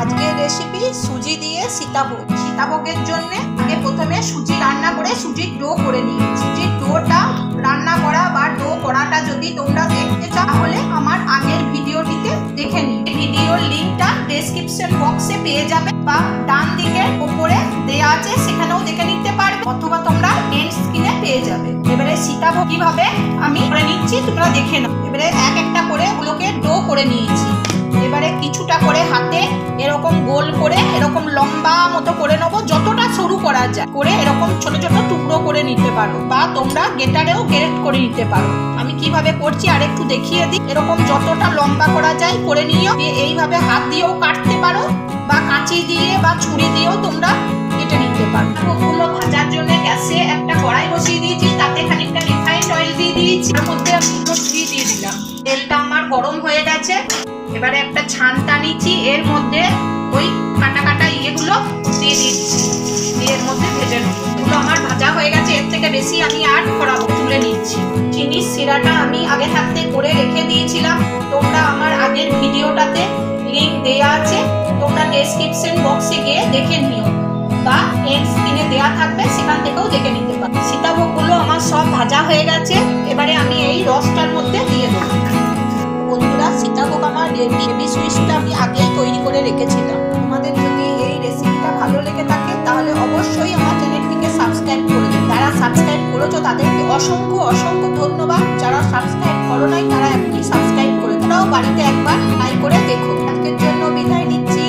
আজকের রেসিপি সুজি দিয়ে সীতাভোগ। সীতাভোগের জন্য আগে প্রথমে সুজি রান্না করে সুজির ডো করে নিই। সুজির ডোটা রান্না করা বা ডো করাটা যদি তোমরা দেখতে চাও, তাহলে আমার আগের ভিডিওটিতে দেখে নিই ভিডিওর লিঙ্কটা ডেসক্রিপশন বক্সে পেয়ে যাবে বা ডান দিকের উপরে দেয়া আছে, সেখানেও দেখে নিতে পারবে। অথবা তোমরা এন্ড স্ক্রিনে পেয়ে যাবে। এবারে সীতাভোগ কীভাবে আমি করে নিচ্ছি, তোমরা দেখে নাও। এবারে এক একটা করে কিছুটা করে হাতে এরকম গোল করে, এরকম লম্বা মতো করে নেব, যতটা সরু করা যায়। করে এরকম ছোট ছোট টুকরো করে নিতে পারো, বা তোমরা গেটারেও গ্রেট করে নিতে পারো। আমি কীভাবে করছি আর একটু দেখিয়ে দিই। এরকম যতটা লম্বা করা যায় করে নিও এইভাবে হাত দিয়েও কাটতে পারো, বা কাঁচি দিয়ে বা ছুরি দিয়েও তোমরা কেটে নিতে পারো। ওগুলো ভাজার জন্য গ্যাসে একটা কড়াই বসিয়ে দিয়েছি, তাতে খানিকটা রিফাইন্ড অয়েল দিয়ে দিয়েছি। তার মধ্যে আমি দিয়ে দিলাম। তেলটা আমার গরম হয়ে গেছে। এবারে একটা ছানটা নিচ্ছি এর মধ্যে ওই কাটা কাটা ইয়েগুলো দিয়ে দিচ্ছি। দিয়ে এর মধ্যে ভেজে নেব। আমার ভাজা হয়ে গেছে, এর থেকে বেশি আমি আর করাবো তুলে নিচ্ছি। চিনির সিরাটা আমি আগে থাকতে করে রেখে দিয়েছিলাম। তোমরা আমার আগের ভিডিওটাতে লিংক দেয়া আছে, তোমরা ডেসক্রিপশন বক্সে গিয়ে দেখে নিও। বা স্ক্রিনে দেওয়া থাকবে, সেখান থেকেও দেখে নিতে পারো। সীতাভোগগুলো আমার সব ভাজা হয়ে গেছে, এবারে আমি এই রসটার মধ্যে দিয়ে দেবো। আমার রেডি সুইচটা আমি আগেই তৈরি করে রেখেছিলাম। তোমাদের যদি এই রেসিপিটা ভালো লেগে থাকে, তাহলে অবশ্যই আমার চ্যানেলটিকে সাবস্ক্রাইব করে দিন যারা সাবস্ক্রাইব করেছ, তাদেরকে অসংখ্য অসংখ্য ধন্যবাদ। যারা সাবস্ক্রাইব করো নাই, তারা এখনই সাবস্ক্রাইব করে তারাও বাড়িতে একবার ট্রাই করে দেখো। আজকের জন্য বিদায় নিচ্ছি।